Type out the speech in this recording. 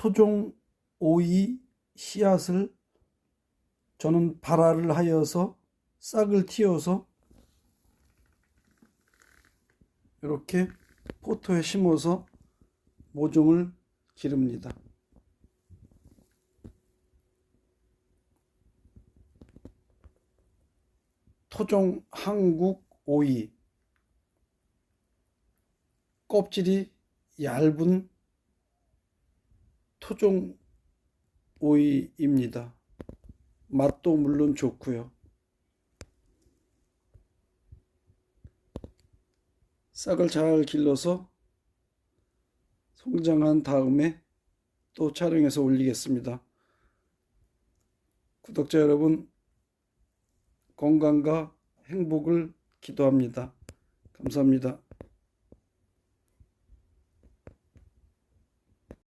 토종 오이 씨앗을 저는 발화를 하여서 싹을 틔워서 이렇게 포토에 심어서 모종을 기릅니다. 토종 한국 오이 껍질이 얇은 토종 오이입니다. 맛도 물론 좋고요. 싹을 잘 길러서 성장한 다음에 또 촬영해서 올리겠습니다. 구독자 여러분, 건강과 행복을 기도합니다. 감사합니다.